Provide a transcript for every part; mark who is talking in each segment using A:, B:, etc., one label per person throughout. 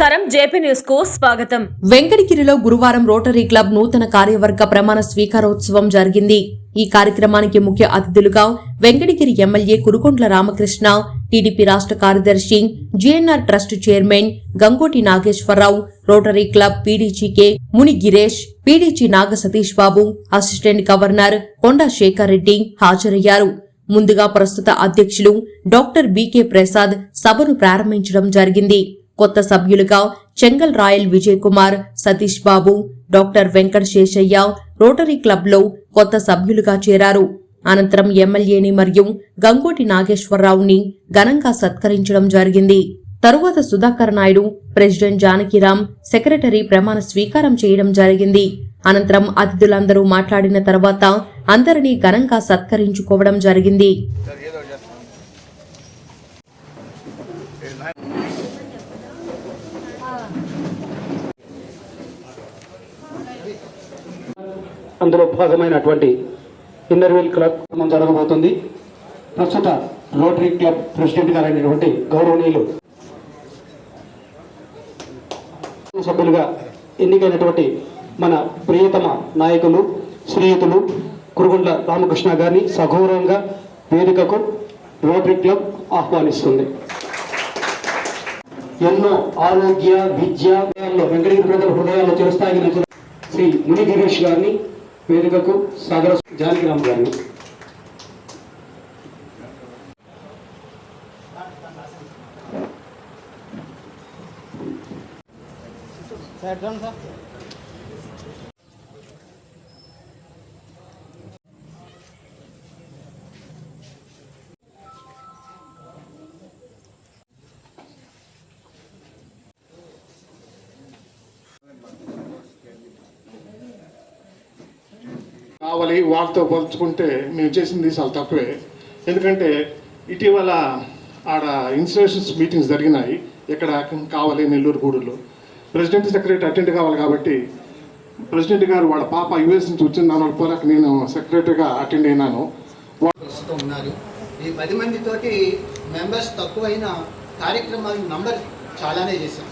A: నమస్కారం. జేపీ న్యూస్కు స్వాగతం.
B: వెంకటగిరిలో గురువారం రోటరీ క్లబ్ నూతన కార్యవర్గ ప్రమాణ స్వీకారోత్సవం జరిగింది. ఈ కార్యక్రమానికి ముఖ్య అతిథులుగా వెంకటగిరి ఎమ్మెల్యే కురుకొండ్ల రామకృష్ణ టీడీపీ రాష్ట్ర కార్యదర్శి GNR trust chairman Gangoti Nageswararao Rotary club PDG K Muni Giresh PDG Naga Satish Babu assistant governor Konda Sekhar Reddy హాజరయ్యారు. ముందుగా ప్రస్తుత అధ్యక్షులు డాక్టర్ బీకే ప్రసాద్ సభను ప్రారంభించడం జరిగింది. కొత్త సభ్యులుగా చెంగల్ రాయల్ విజయ్ కుమార్ సతీష్ బాబు డాక్టర్ వెంకట శేషయ్య రోటరీ క్లబ్లో కొత్త సభ్యులుగా చేరారు. అనంతరం ఎమ్మెల్యేని మరియు గంగోటి నాగేశ్వరరావుని ఘనంగా సత్కరించడం జరిగింది. తరువాత సుధాకర్ నాయుడు ప్రెసిడెంట్ జానకిరామ్ సెక్రటరీ ప్రమాణ స్వీకారం చేయడం జరిగింది. అనంతరం అతిథులందరూ మాట్లాడిన తర్వాత అందరినీ ఘనంగా సత్కరించుకోవడం జరిగింది.
C: అందులో భాగమైనటువంటి ఇన్నర్వీల్ క్లబ్ జరగబోతుంది. ప్రస్తుత రోటరీ క్లబ్ ప్రెసిడెంట్ గారైనటువంటి గౌరవనీయులు సభ్యులుగా ఎన్నికైనటువంటి మన ప్రియతమ నాయకులు శ్రీయుతులు కురుగుండ్ల రామకృష్ణ గారిని సగౌరవంగా వేదికకు రోటరీ క్లబ్ ఆహ్వానిస్తుంది. ఎన్నో ఆరోగ్య విద్య వెంకటగిరి ప్రజల హృదయాల్లో చిరస్థాయి శ్రీ మునిగిరీష్ గారిని వేదికకు సాగర జానకిరామ్ గారిని
D: సార్? వాళ్ళతో పోల్చుకుంటే మేము చేసింది చాలా తక్కువే ఎందుకంటే ఇటీవల ఆడ ఇన్స్టిట్యూషన్స్ మీటింగ్స్ జరిగినాయి. ఇక్కడ కావాలి నెల్లూరు గూడూరులో. ప్రెసిడెంట్ సెక్రటరీ అటెండ్ కావాలి కాబట్టి ప్రెసిడెంట్ గారు వాళ్ళ పాప యుఎస్ నుంచి వచ్చిన దాని పోలాక నేను సెక్రటరీగా అటెండ్ అయినాను.
E: ఉన్నారు. ఈ పది మందితోటి మెంబర్స్ తక్కువైన కార్యక్రమాలు నంబర్ చాలానే చేశాం.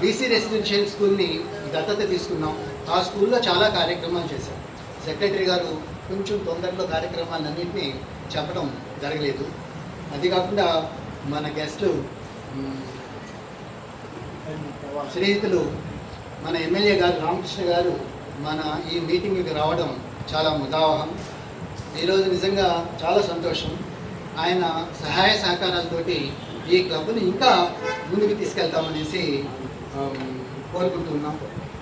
E: బీసీ రెసిడెన్షియల్ స్కూల్ని దత్తత తీసుకున్నాం. ఆ స్కూల్లో చాలా కార్యక్రమాలు చేశాం. సెక్రటరీ గారు కొంచెం తొందరలో కార్యక్రమాలన్నింటినీ చెప్పడం జరగలేదు. అది కాకుండా మన గెస్ట్లు స్నేహితులు మన ఎమ్మెల్యే గారు రామకృష్ణ గారు మన ఈ మీటింగ్కి రావడం చాలా ముదావహం. ఈరోజు నిజంగా చాలా సంతోషం. ఆయన సహాయ సహకారాలతోటి ఈ క్లబ్ని ఇంకా ముందుకు తీసుకెళ్తామనేసి కోరుకుంటున్నాం.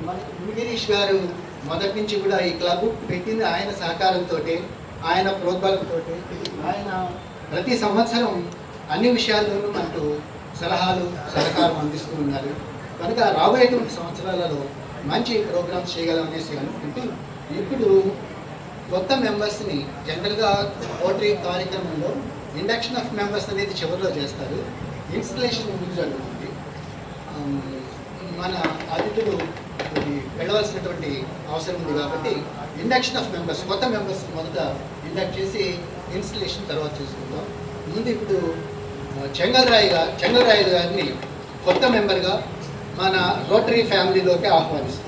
E: మన మునిగిరీష్ గారు మొదటి నుంచి కూడా ఈ క్లబ్ పెట్టింది ఆయన సహకారంతో ఆయన ప్రోద్బలంతో ఆయన ప్రతి సంవత్సరం అన్ని విషయాల్లోనూ మనకు సలహాలు సహకారం అందిస్తూ ఉన్నారు. కనుక రాబోయేటువంటి సంవత్సరాలలో మంచి ప్రోగ్రామ్స్ చేయగలమనేసి అనుకుంటూ ఇప్పుడు కొత్త మెంబర్స్ని జనరల్గా ఓటరీ కార్యక్రమంలో ఇండక్షన్ ఆఫ్ మెంబర్స్ అనేది చివరిలో చేస్తారు. ఇన్స్టలేషన్ ముందు జరుగుతుంది. మన అతిథులు వెళ్ళవలసినటువంటి అవసరం ఉంది కాబట్టి ఇండక్షన్ ఆఫ్ మెంబర్స్ కొత్త మెంబర్స్ మొదట ఇండక్ట్ చేసి ఇన్స్టలేషన్ తర్వాత చూసుకుందాం. ముందు ఇప్పుడు చెంగల్రాయిగా చెంగల్రాయలు గారిని కొత్త మెంబర్గా మన రోటరీ ఫ్యామిలీలోకి ఆహ్వానిస్తాం.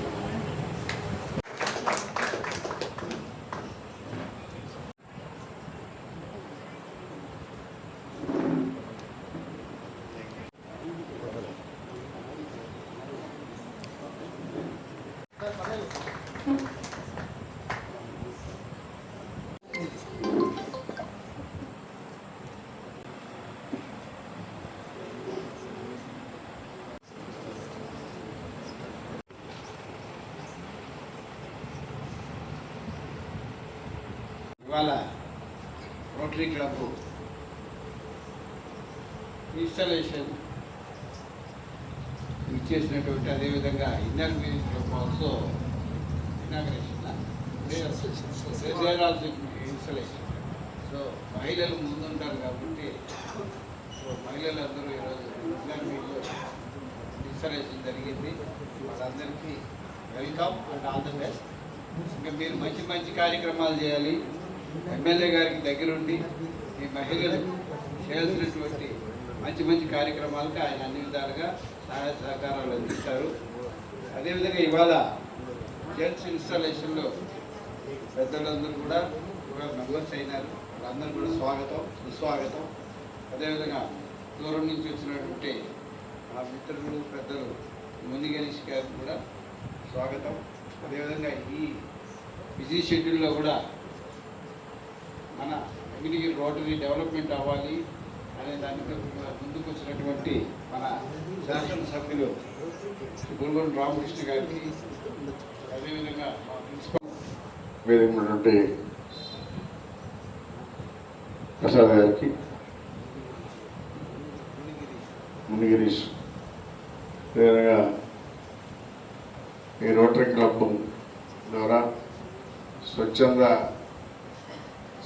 F: ఇవాళ రోటరీ క్లబ్ ఇన్స్టాలేషన్ ఇచ్చేసినటువంటి అదేవిధంగా inner meaning club also inauguration installation. So మహిళలు ముందుంటారు కాబట్టి సో మహిళలందరూ ఈరోజు ఇన్నర్ మీనింగ్ ఇన్స్టాలేషన్ జరిగింది. వాళ్ళందరికీ welcome and all the best. ఇంకా మీరు మంచి మంచి కార్యక్రమాలు చేయాలి. ఎమ్మెల్యే గారికి దగ్గరుండి ఈ మహిళలు చేయాల్సినటువంటి మంచి మంచి కార్యక్రమాలకు ఆయన అన్ని విధాలుగా సహాయ సహకారాలు అందిస్తారు. అదేవిధంగా ఇవాళ చర్చ్ ఇన్స్టాలేషన్లో పెద్దలందరూ కూడా కూడా మెంబర్స్ అయినారు. వాళ్ళందరూ కూడా స్వాగతం సుస్వాగతం. అదేవిధంగా దూరం నుంచి వచ్చినటువంటి మా మిత్రులు పెద్దలు ముని గణేష్ గారికి కూడా స్వాగతం. అదేవిధంగా ఈ బిజీ షెడ్యూల్లో కూడా మన వెంకటగిరి రోటరీ డెవలప్మెంట్ అవ్వాలి అనే దానికి ముందుకు వచ్చినటువంటి మన శాసనసభ్యులు గురుగొండ రామకృష్ణ గారికి అదేవిధంగా మా ప్రిన్సిపల్
G: వేదిక ఉన్నటువంటి ప్రసాద్ గారికి మునిగిరీష్ అదేవిధంగా ఈ రోటరీ క్లబ్ ద్వారా స్వచ్ఛంద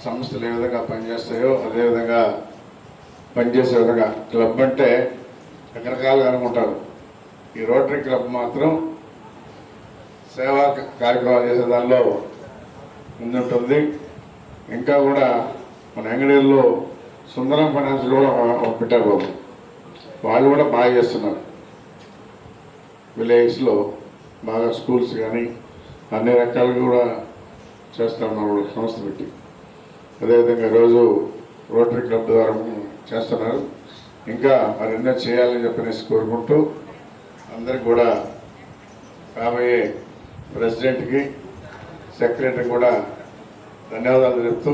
G: సంస్థలు ఏ విధంగా పనిచేస్తాయో అదేవిధంగా పనిచేసే విధంగా క్లబ్ అంటే రకరకాలుగా అనుకుంటారు. ఈ రోటరీ క్లబ్ మాత్రం సేవా కార్యక్రమాలు చేసే దానిలో ముందుంటుంది. ఇంకా కూడా మన అంగడీల్లో సుందరం ఫైనాన్స్ కూడా పెట్టారు బాబు వాళ్ళు కూడా బాగా చేస్తున్నారు. విలేజ్లో బాగా స్కూల్స్ కానీ అన్ని రకాలుగా కూడా చేస్తా ఉన్నారు సంస్థ పెట్టి. అదేవిధంగా రోజు రోటరీ క్లబ్ ద్వారా చేస్తున్నారు. ఇంకా మరెన్నో చేయాలని చెప్పనేసి కోరుకుంటూ అందరికి కూడా రాబోయే ప్రెసిడెంట్కి సెక్రటరీ కూడా ధన్యవాదాలు తెలుపుతూ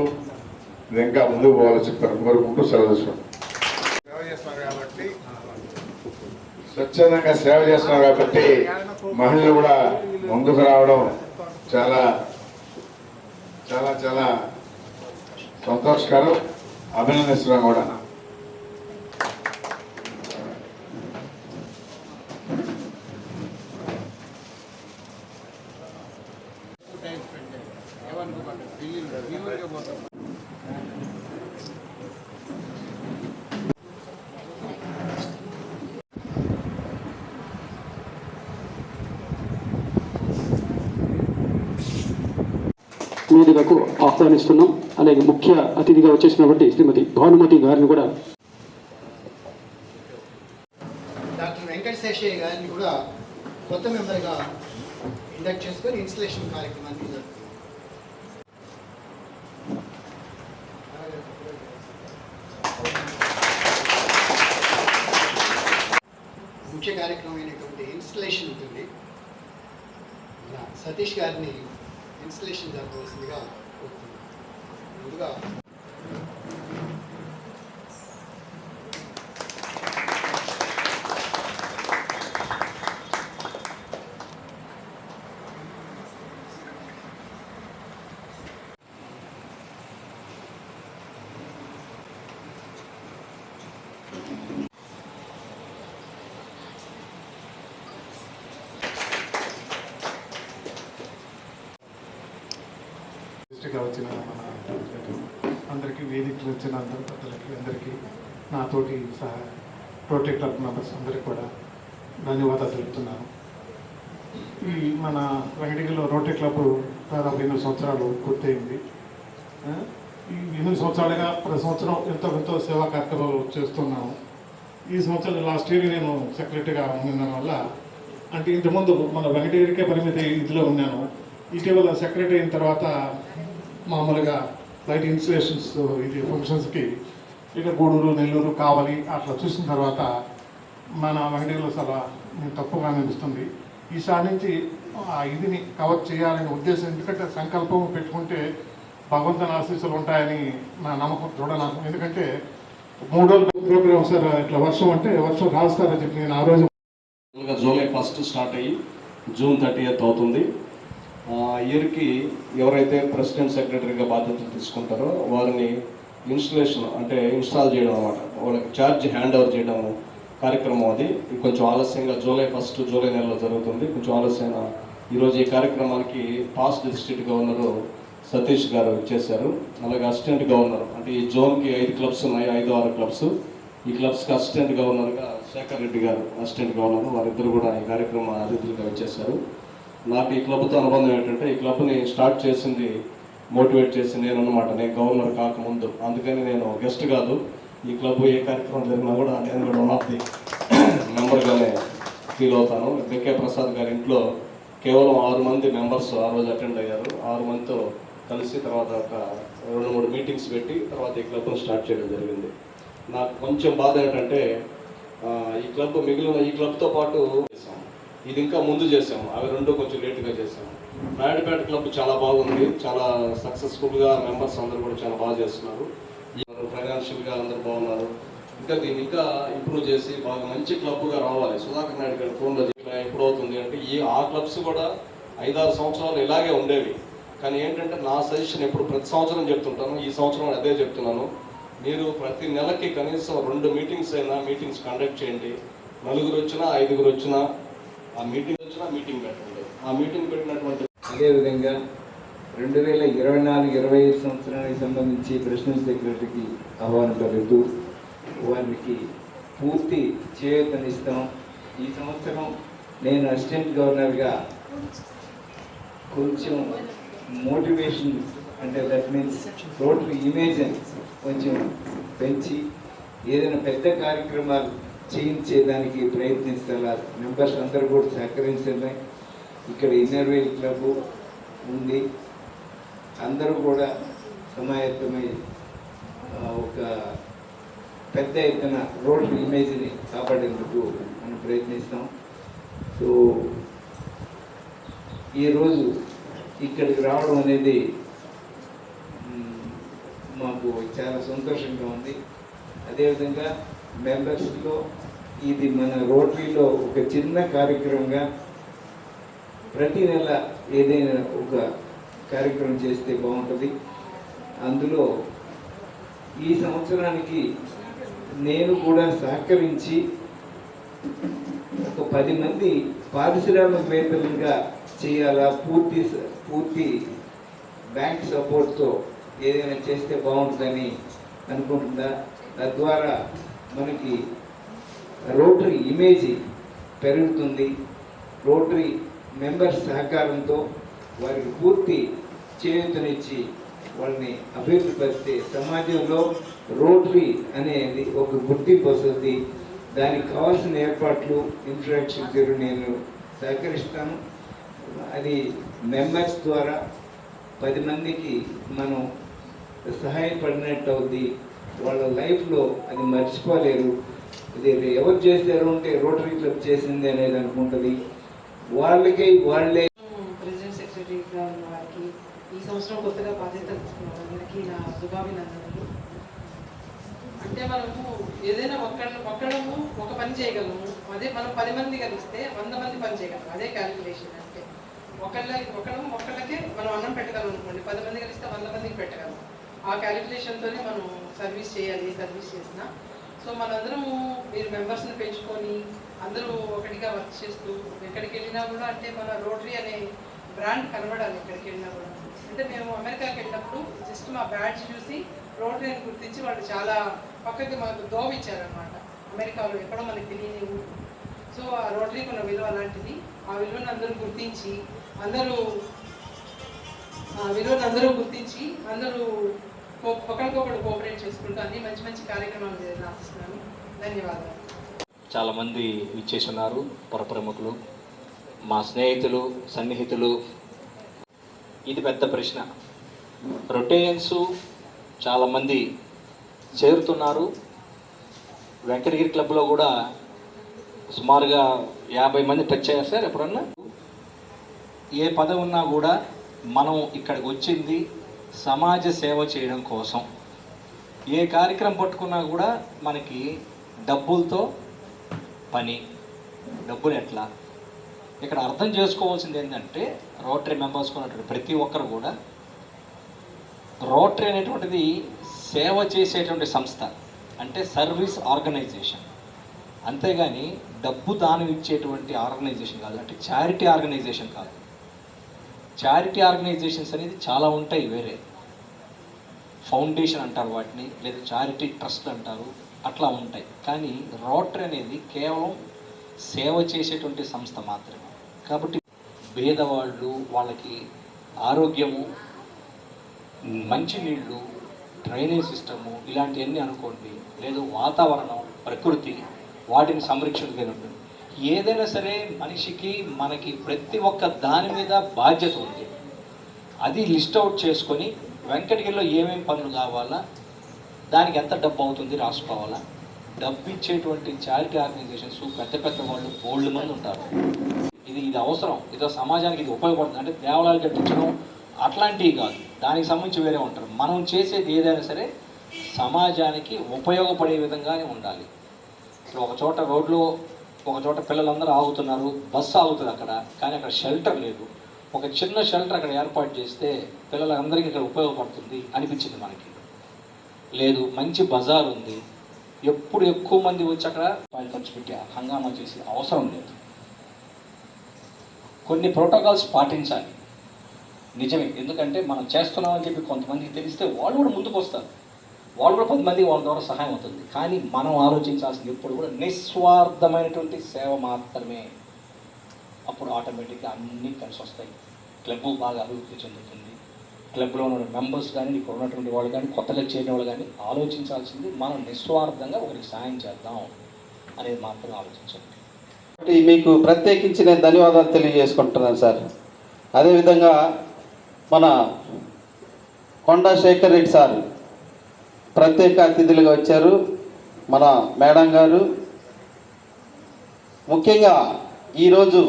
G: ఇది ఇంకా ముందుకు పోవాలని చెప్పారు కోరుకుంటూ సెలవు తీసుకుంటాం
F: సేవ చేస్తున్నారు కాబట్టి.
G: స్వచ్ఛందంగా సేవ చేస్తున్నారు కాబట్టి మహిళలు కూడా ముందుకు రావడం చాలా చాలా చాలా సంతోషకరం అభినందిస్తున్నాం కూడా.
C: వేదికకు ఆహ్వానిస్తున్నాం. అలాగే ముఖ్య అతిథిగా వచ్చేసినటువంటి శ్రీమతి భానుమతి గారిని కూడా
E: డాక్టర్ వెంకట శేషయ్య గారిని కూడా కొత్త మెంబర్గా ఇండక్ట్ చేసుకొని ఇన్స్టలేషన్ కార్యక్రమాన్ని ముఖ్య కార్యక్రమం అయినటువంటి ఇన్స్టలేషన్ ఉంటుంది. సతీష్ గారిని ఇన్స్టలేషన్ జరగవలసిందిగా కోరుతున్నాను ముందుగా
D: దృష్టిగా వచ్చిన మన అందరికీ వేదికలు వచ్చిన అందరి పెద్దలకి అందరికీ నాతోటి సహా రోటరీ క్లబ్ మెంబర్స్ అందరికీ కూడా ధన్యవాదాలు తెలుపుతున్నాను. ఈ మన వెంకటగిరిలో రోటరీ క్లబ్ దాదాపు ఎనిమిది సంవత్సరాలు పూర్తయింది. ఈ ఎనిమిది సంవత్సరాలుగా ప్రతి సంవత్సరం ఎంతో ఎంతో సేవా కార్యక్రమాలు చేస్తున్నాము. ఈ సంవత్సరం లాస్ట్ ఇయర్ నేను సెక్రటరీగా ఉండడం వల్ల అంటే ఇంతకుముందు మన వెంకటగిరికే పరిమితి ఇదిలో ఉన్నాను. ఇటీవల సెక్రటరీ అయిన తర్వాత మామూలుగా లైట్ ఇన్స్టలేషన్స్ ఇది ఫంక్షన్స్కి ఇక గూడూరు నెల్లూరు కావాలి అట్లా చూసిన తర్వాత మన వెంకటగిరిలో నేను తప్పుగా అనిపిస్తుంది ఈసారి నుంచి ఆ ఇదిని కవర్ చేయాలనే ఉద్దేశం ఎందుకంటే సంకల్పం పెట్టుకుంటే భగవంతుని ఆశీస్సులు ఉంటాయని నా నమ్మకం దృఢ నమ్మకం. ఎందుకంటే మూడు రోజులు ప్రోగ్రామ్ సార్ ఇట్లా వర్షం అంటే వర్షం రాస్తారని చెప్పి నేను ఆ రోజు
H: జూలై ఫస్ట్ స్టార్ట్ అయ్యి జూన్ థర్టీ ఎయిత్ అవుతుంది. ఇయర్కి ఎవరైతే ప్రెసిడెంట్ సెక్రటరీగా బాధ్యతలు తీసుకుంటారో వారిని ఇన్స్టలేషన్ అంటే ఇన్స్టాల్ చేయడం అనమాట వాళ్ళకి ఛార్జ్ హ్యాండ్ ఓవర్ చేయడం కార్యక్రమం అది. కొంచెం ఆలస్యంగా జూలై ఫస్ట్ జూలై నెలలో జరుగుతుంది. కొంచెం ఆలస్యంగా ఈరోజు ఈ కార్యక్రమానికి పాస్ట్ డిస్ట్రిక్ట్ గవర్నరు సతీష్ గారు ఇచ్చేశారు అలాగే అసిస్టెంట్ గవర్నర్ అంటే ఈ జోన్కి ఐదు క్లబ్స్ ఉన్నాయి ఐదు ఆరు క్లబ్స్. ఈ క్లబ్స్కి అసిస్టెంట్ గవర్నర్గా శేఖర్ రెడ్డి గారు అసిస్టెంట్ గవర్నర్. వారిద్దరు కూడా ఈ కార్యక్రమ అతిథులుగా ఇచ్చేశారు నాకు ఈ క్లబ్తో అనుబంధం ఏంటంటే ఈ క్లబ్ని స్టార్ట్ చేసింది మోటివేట్ చేసి నేను అనమాట నేను గవర్నర్ కాకముందు. అందుకని నేను గెస్ట్ కాదు ఈ క్లబ్ ఏ కార్యక్రమం జరిగినా కూడా నేను కూడా వన్ ఆఫ్ ది మెంబర్గానే ఫీల్ అవుతాను. బికే ప్రసాద్ గారి ఇంట్లో కేవలం ఆరు మంది మెంబర్స్ ఆ రోజు అటెండ్ అయ్యారు. ఆరు మందితో కలిసి తర్వాత ఒక రెండు మూడు మీటింగ్స్ పెట్టి తర్వాత ఈ క్లబ్ను స్టార్ట్ చేయడం జరిగింది. నాకు కొంచెం బాధ ఏంటంటే ఈ క్లబ్ మిగిలిన ఈ క్లబ్తో పాటు ఇది ఇంకా ముందు చేసాము. అవి రెండు కొంచెం లేటుగా చేసాము. నాయుడుపేట క్లబ్ చాలా బాగుంది. చాలా సక్సెస్ఫుల్గా మెంబర్స్ అందరూ కూడా చాలా బాగా చేస్తున్నారు. ఫైనాన్షియల్గా అందరూ బాగున్నారు. ఇంకా దీన్ని ఇంకా ఇంప్రూవ్ చేసి బాగా మంచి క్లబ్గా రావాలి. సుధాకర్ నాయుడు గారి ఫోన్లో చెప్పిన ఎప్పుడు అవుతుంది అంటే ఈ ఆ క్లబ్స్ కూడా ఐదారు సంవత్సరాలు ఇలాగే ఉండేవి. కానీ ఏంటంటే నా సజెషన్ ఎప్పుడు ప్రతి సంవత్సరం చెప్తుంటాను. ఈ సంవత్సరం అదే చెప్తున్నాను. మీరు ప్రతి నెలకి కనీసం రెండు మీటింగ్స్ అయినా మీటింగ్స్ కండక్ట్ చేయండి. నలుగురు వచ్చినా ఐదుగురు వచ్చినా ఆ మీటింగ్ వచ్చినా మీటింగ్ పెట్టండి. ఆ మీటింగ్ పెట్టినటువంటి
I: అదేవిధంగా రెండు వేల ఇరవై నాలుగు ఇరవై ఐదు సంవత్సరానికి సంబంధించి ప్రెసిడెంట్ సెక్రటరీకి ఆహ్వానం పలుకుతూ వారికి పూర్తి చేయూతనిస్తాం. ఈ సంవత్సరం నేను అసిస్టెంట్ గవర్నర్గా కొంచెం మోటివేషన్ అంటే దట్ మీన్స్ టోటల్ ఇమేజ్ కొంచెం పెంచి ఏదైనా పెద్ద కార్యక్రమాలు చేయించేదానికి ప్రయత్నిస్తున్నారు మెంబర్స్ అందరూ కూడా సహకరించడమే. ఇక్కడ ఇన్నర్వేల్ క్లబ్ ఉంది. అందరూ కూడా సమాయత్తమై ఒక పెద్ద ఎత్తున రోడ్ ఇమేజ్ని కాపాడేందుకు మనం ప్రయత్నిస్తాం. సో ఈరోజు ఇక్కడికి రావడం అనేది మాకు చాలా సంతోషంగా ఉంది. అదేవిధంగా మెంబర్స్లో ఇది మన రోటరీలో ఒక చిన్న కార్యక్రమంగా ప్రతి నెల ఏదైనా ఒక కార్యక్రమం చేస్తే బాగుంటుంది. అందులో ఈ సంవత్సరానికి నేను కూడా సహకరించి ఒక పది మంది పారిశ్రామికవేత్తలుగా చేయాలా? పూర్తి పూర్తి బ్యాంక్ సపోర్ట్తో ఏదైనా చేస్తే బాగుంటుందని అనుకుంటుందా తద్వారా మనకి రోటరీ ఇమేజ్ పెరుగుతుంది. రోటరీ మెంబర్స్ సహకారంతో వారికి పూర్తి చేయూతనిచ్చి వాళ్ళని అభివృద్ధిపరిస్తే సమాజంలో రోటరీ అనేది ఒక గుర్తింపు వస్తుంది. దానికి కావాల్సిన ఏర్పాట్లు ఇన్ఫ్రాస్ట్రక్చర్ నేను సహకరిస్తాను. అది మెంబర్స్ ద్వారా పది మందికి మనం సహాయపడినట్టు అవుద్ది. వాళ్ళ లైఫ్లో అది మర్చిపోలేరు. ఇది ఎవరు చేశారు అంటే రోటరీ క్లబ్ చేసింది అనేది అనుకుంటుంది. వాళ్ళకి వాళ్ళే
J: ప్రెసిడెంట్ సెక్రటరీగా ఉన్న వారికి ఈ సంవత్సరం కొత్తగా బాధ్యత తీసుకున్న నా శుభాభినందనలు. అంటే మనము ఏదైనా ఒక్క ఒక్కడము ఒక పని చేయగలము. అదే మనం పది మంది కలిస్తే వంద మంది పని చేయగలం. అదే క్యాలిక్యులేషన్ అంటే ఒకళ్ళ ఒకడము ఒక్కళ్ళకే మనం అన్నం పెట్టగలం అనుకోండి. పది మంది కలిస్తే వంద మందికి పెట్టగలం. ఆ క్యాలిక్యులేషన్తోనే మనం సర్వీస్ చేయాలి సర్వీస్ చేసిన. సో మనందరము మీరు మెంబర్స్ని పెంచుకొని అందరూ ఒకటిగా వర్క్ చేస్తూ ఎక్కడికి వెళ్ళినా కూడా అంటే మన రోటరీ అనే బ్రాండ్ కనబడాలి ఎక్కడికి వెళ్ళినా కూడా. అంటే మేము అమెరికాకి వెళ్ళినప్పుడు జస్ట్ మా బ్యాడ్జ్ చూసి రోటరీని గుర్తించి వాళ్ళు చాలా పక్కకి మాకు దోవ ఇచ్చారనమాట అమెరికాలో ఎక్కడో మనకి తెలియని సో ఆ రోటరీకి ఉన్న విలువ అలాంటిది. ఆ విలువను అందరూ గుర్తించి అందరూ ఆ విలువను అందరూ గుర్తించి అందరూ ఒకరికొకరు కోఆపరేట్ చేసుకుంటూ అన్ని మంచి మంచి కార్యక్రమాలు చేయాలని ఆశిస్తున్నాను. ధన్యవాదాలు.
K: చాలామంది ఇచ్చేసి పరప్రముఖులు మా స్నేహితులు సన్నిహితులు. ఇది పెద్ద ప్రశ్న. రొటేరియన్స్ చాలామంది చేరుతున్నారు. వెంకటగిరి క్లబ్లో కూడా సుమారుగా యాభై మంది టచ్ అయ్యారు సార్ ఎప్పుడన్నా? ఏ పదవి ఉన్నా కూడా మనం ఇక్కడికి వచ్చింది సమాజ సేవ చేయడం కోసం. ఏ కార్యక్రమం పట్టుకున్నా కూడా మనకి డబ్బులతో పని. డబ్బులు ఎట్లా? ఇక్కడ అర్థం చేసుకోవాల్సింది ఏంటంటే రోటరీ మెంబర్స్ ఉన్నటువంటి ప్రతి ఒక్కరు కూడా రోటరీ అనేటువంటిది సేవ చేసేటువంటి సంస్థ అంటే సర్వీస్ ఆర్గనైజేషన్. అంతేగాని డబ్బు దానం ఇచ్చేటువంటి ఆర్గనైజేషన్ కాదు అంటే చారిటీ ఆర్గనైజేషన్ కాదు. చారిటీ ఆర్గనైజేషన్స్ అనేది చాలా ఉంటాయి వేరే. ఫౌండేషన్ అంటారు వాటిని లేదా చారిటీ ట్రస్ట్ అంటారు అట్లా ఉంటాయి. కానీ రోటరీ అనేది కేవలం సేవ చేసేటువంటి సంస్థ మాత్రమే. కాబట్టి పేదవాళ్ళు వాళ్ళకి ఆరోగ్యము మంచినీళ్ళు డ్రైనేజ్ సిస్టము ఇలాంటివన్నీ అనుకోండి లేదు వాతావరణం ప్రకృతి వాటిని సంరక్షణ ఉంటుంది. ఏదైనా సరే మనిషికి మనకి ప్రతి ఒక్క దాని మీద బాధ్యత ఉంది. అది లిస్ట్ అవుట్ చేసుకొని వెంకటగిరిలో ఏమేమి పనులు కావాలా దానికి ఎంత డబ్బు అవుతుంది రాసుకోవాలా డబ్బు ఇచ్చేటువంటి చారిటీ ఆర్గనైజేషన్స్ పెద్ద పెద్ద వాళ్ళు బోల్డ్ మంది ఉంటారు. ఇది ఇది అవసరం ఇదో సమాజానికి ఇది ఉపయోగపడుతుంది. అంటే దేవాలయాలు కట్టించడం అట్లాంటివి కాదు దానికి సంబంధించి వేరే ఉంటారు. మనం చేసేది ఏదైనా సరే సమాజానికి ఉపయోగపడే విధంగానే ఉండాలి. ఇప్పుడు ఒక చోట రోడ్లో ఒక చోట పిల్లలందరూ ఆగుతున్నారు బస్సు ఆగుతుంది అక్కడ కానీ అక్కడ షెల్టర్ లేదు. ఒక చిన్న షెల్టర్ అక్కడ ఏర్పాటు చేస్తే పిల్లలందరికీ ఇక్కడ ఉపయోగపడుతుంది అనిపించింది మనకి. లేదు మంచి బజార్ ఉంది. ఎప్పుడు ఎక్కువ మంది వచ్చి అక్కడ వాళ్ళు ఖర్చు పెట్టి హంగామా చేసే అవసరం లేదు. కొన్ని ప్రోటోకాల్స్ పాటించాలి. నిజమే ఎందుకంటే మనం చేస్తున్నామని చెప్పి కొంతమందికి తెలిస్తే వాళ్ళు కూడా ముందుకు వస్తారు. వాళ్ళు కూడా కొంతమంది మంది వాళ్ళ ద్వారా సహాయం అవుతుంది. కానీ మనం ఆలోచించాల్సింది ఎప్పుడు కూడా నిస్వార్థమైనటువంటి సేవ మాత్రమే. అప్పుడు ఆటోమేటిక్గా అన్నీ కలిసి వస్తాయి. క్లబ్ బాగా అభివృద్ధి చెందుతుంది. క్లబ్లో ఉన్న మెంబర్స్ కానీ ఇక్కడ ఉన్నటువంటి వాళ్ళు కానీ కొత్తగా చేరిన వాళ్ళు కానీ ఆలోచించాల్సింది మనం నిస్వార్థంగా ఒకరికి సాయం చేద్దాం అనేది మాత్రం ఆలోచించండి.
L: కాబట్టి మీకు ప్రత్యేకించి నేను ధన్యవాదాలు తెలియజేసుకుంటున్నాను సార్. అదేవిధంగా మన కొండా శేఖర్ రెడ్డి సార్ ప్రత్యేక అతిథులుగా వచ్చారు మన మేడం గారు. ముఖ్యంగా ఈరోజు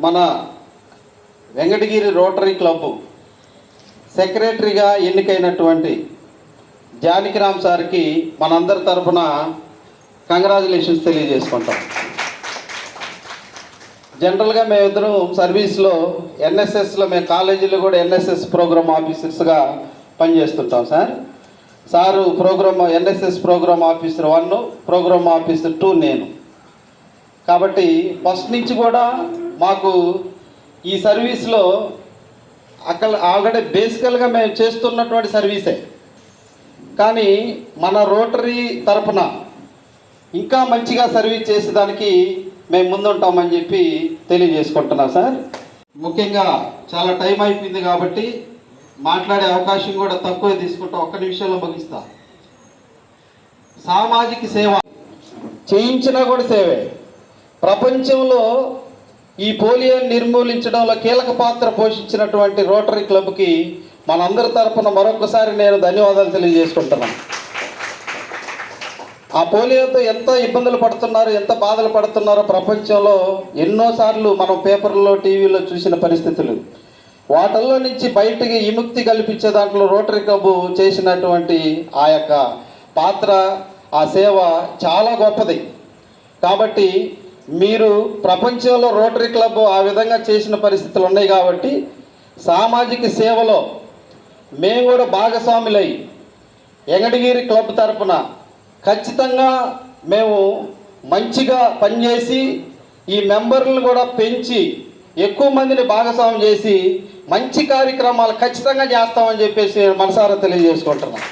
L: మన వెంకటగిరి రోటరీ క్లబ్ సెక్రటరీగా ఎన్నికైనటువంటి జానకిరామ్ సార్కి మనందరి తరఫున కంగ్రాచులేషన్స్ తెలియజేసుకుంటాం. జనరల్గా మేమిద్దరం సర్వీస్లో ఎన్ఎస్ఎస్లో మేము కాలేజీలో కూడా ఎన్ఎస్ఎస్ ప్రోగ్రామ్ ఆఫీసర్స్గా పనిచేస్తుంటాం sir. Sir programme NSS programme officer one programme officer two నేను. కాబట్టి ఫస్ట్ నుంచి కూడా మాకు ఈ సర్వీస్లో అక్కడ ఆల్రెడీ బేసికల్గా మేము చేస్తున్నటువంటి సర్వీసే. కానీ మన రోటరీ తరపున ఇంకా మంచిగా సర్వీస్ చేసేదానికి మేము ముందుంటామని చెప్పి తెలియజేసుకుంటున్నాం సార్. ముఖ్యంగా చాలా టైం అయిపోయింది కాబట్టి మాట్లాడే అవకాశం కూడా తక్కువ తీసుకుంటాం. ఒక్క నిమిషంలో ముగిస్తా. సామాజిక సేవ చేయించినా కూడా సేవే. ప్రపంచంలో ఈ పోలియోని నిర్మూలించడంలో కీలక పాత్ర పోషించినటువంటి రోటరీ క్లబ్కి మనందరి తరపున మరొకసారి నేను ధన్యవాదాలు తెలియజేసుకుంటున్నాను. ఆ పోలియోతో ఎంత ఇబ్బందులు పడుతున్నారు ఎంత బాధలు పడుతున్నారో ప్రపంచంలో ఎన్నోసార్లు మనం పేపర్లో టీవీలో చూసిన పరిస్థితులు. వాటల్లో నుంచి బయటికి విముక్తి కల్పించే దాంట్లో రోటరీ క్లబ్ చేసినటువంటి ఆ యొక్క పాత్ర ఆ సేవ చాలా గొప్పది. కాబట్టి మీరు ప్రపంచంలో రోటరీ క్లబ్ ఆ విధంగా చేసిన పరిస్థితులు ఉన్నాయి కాబట్టి సామాజిక సేవలో మేము కూడా భాగస్వాములై ఎంగడిగిరి క్లబ్ తరపున ఖచ్చితంగా మేము మంచిగా పనిచేసి ఈ మెంబర్లను కూడా పెంచి ఎక్కువ మందిని భాగస్వామ్యం చేసి మంచి కార్యక్రమాలు ఖచ్చితంగా చేస్తామని చెప్పేసి నేను మనసారా తెలియజేసుకుంటున్నాను